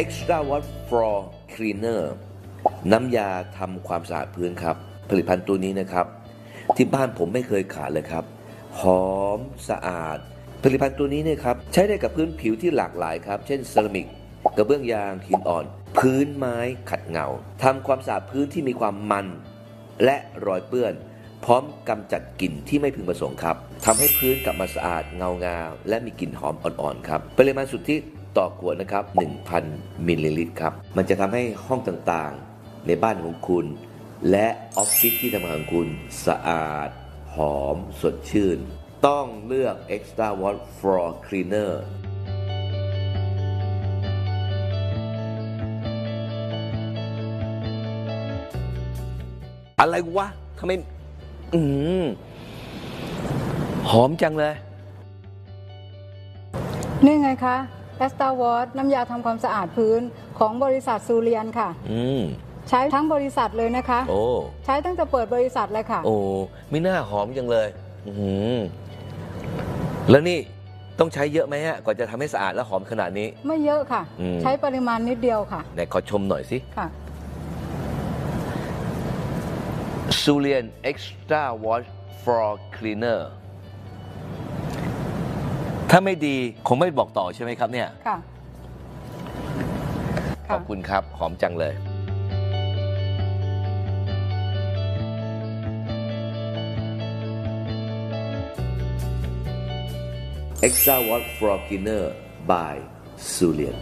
Extra Watt Floor Cleaner น้ำยาทำความสะอาดพื้นครับ ผลิตภัณฑ์ตัวนี้นะครับ ที่บ้านผมไม่เคยขาดเลยครับ หอมสะอาด ผลิตภัณฑ์ตัวนี้เนี่ยครับ ใช้ได้กับพื้นผิวที่หลากหลายครับ เช่นเซรามิก กระเบื้องยางหินอ่อน พื้นไม้ขัดเงาทำความสะอาดพื้นที่มีความมัน และรอยเปื้อนพร้อมกำจัดกลิ่นที่ไม่พึงประสงค์ครับทำให้พื้นกลับมาสะอาดเงางามและมีกลิ่นหอมอ่อนๆครับปริมาณสุทธิ ต่อขวดนะครับ 1,000 มิลลิลิตรครับ มันจะทำให้ห้องต่างๆ ในบ้านของคุณ และออฟฟิศที่ทำงานของคุณสะอาด หอม สดชื่น ต้องเลือก Extra Watt Floor Cleaner อะไรวะทำไม อืมหอมจังเลย นี่ไงคะ แอสตาวอตน้ำยาทำความสะอาดพื้นของบริษัทซูเรียนค่ะ อืม ใช้ทั้งบริษัทเลยนะคะ โอ้ ใช้ตั้งแต่เปิดบริษัทเลยค่ะ โอ้ไม่น่าหอมจังเลย อืมแล้วนี่ต้องใช้เยอะไหมฮะก่อนจะทำให้สะอาดและหอมขนาดนี้ ไม่เยอะค่ะ อืม ใช้ปริมาณนิดเดียวค่ะไหนขอชมหน่อยสิค่ะ s u l i a n Extra Wash Floor Cleaner ถ้าไม่ดีคงไม่บอกต่อใช่ไหมครับเนี่ย ค่ะ ขอบคุณครับ หอมจังเลย Extra Watt Floor Cleaner by s u l i a n